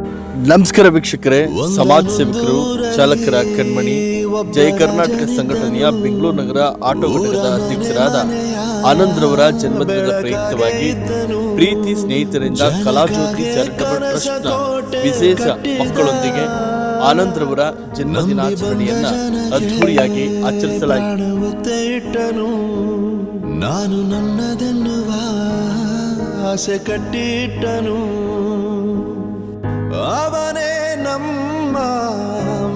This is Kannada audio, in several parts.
ನಮಸ್ಕಾರ ವೀಕ್ಷಕರೇ ಸಮಾಜ ಸೇವಕರು ಚಾಲಕರ ಕಣ್ಮಣಿ ಜಯ ಕರ್ನಾಟಕ ಸಂಘಟನೆಯ ಬೆಂಗಳೂರು ನಗರ ಆಟೋ ಘಟಕದ ಅಧ್ಯಕ್ಷರಾದ ಆನಂದ್ರವರ ಜನ್ಮದಿನದ ಪ್ರಯುಕ್ತವಾಗಿ ಪ್ರೀತಿ ಸ್ನೇಹಿತರಿಂದ ಕಲಾಜ್ಯೋತಿ ಚಾರಿಟಬಲ್ ಟ್ರಸ್ಟ್ನ ವಿಶೇಷ ಮಕ್ಕಳೊಂದಿಗೆ ಆನಂದ್ರವರ ಜನ್ಮದಿನಾಚರಣೆಯನ್ನ ಅದ್ಧೂರಿಯಾಗಿ ಆಚರಿಸಲಾಯಿತು. ನಾನು ನನ್ನದನ್ನು ಆಸೆ ಕಟ್ಟಿಟ್ಟನು.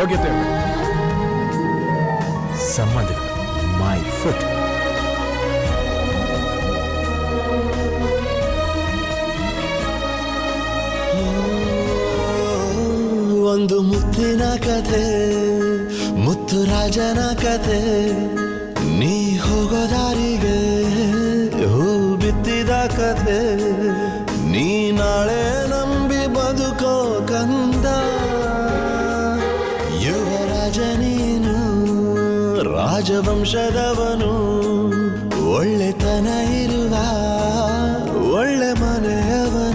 ಯೋಗ್ಯತೆ. ಸಂಬಂಧಗಳು ಮೈ ಫುಟ್ ಒಂದು ಮುತ್ತಿನ ಕತೆ ಮುತ್ತು ರಾಜನ ಕತೆ ನೀ ಹೋಗೋ ದಾರಿಗೆ ಹೂ ಬಿತ್ತಿದ ಕತೆ ನೀ ನಾಳೆ ನಂಬಿ ಬದುಕೋ ಕಂದ ರಾಜವಂಶದವನು. ಒಳ್ಳೆತನ ಇರುವ ಒಳ್ಳೆ ಮನೆಯವನು.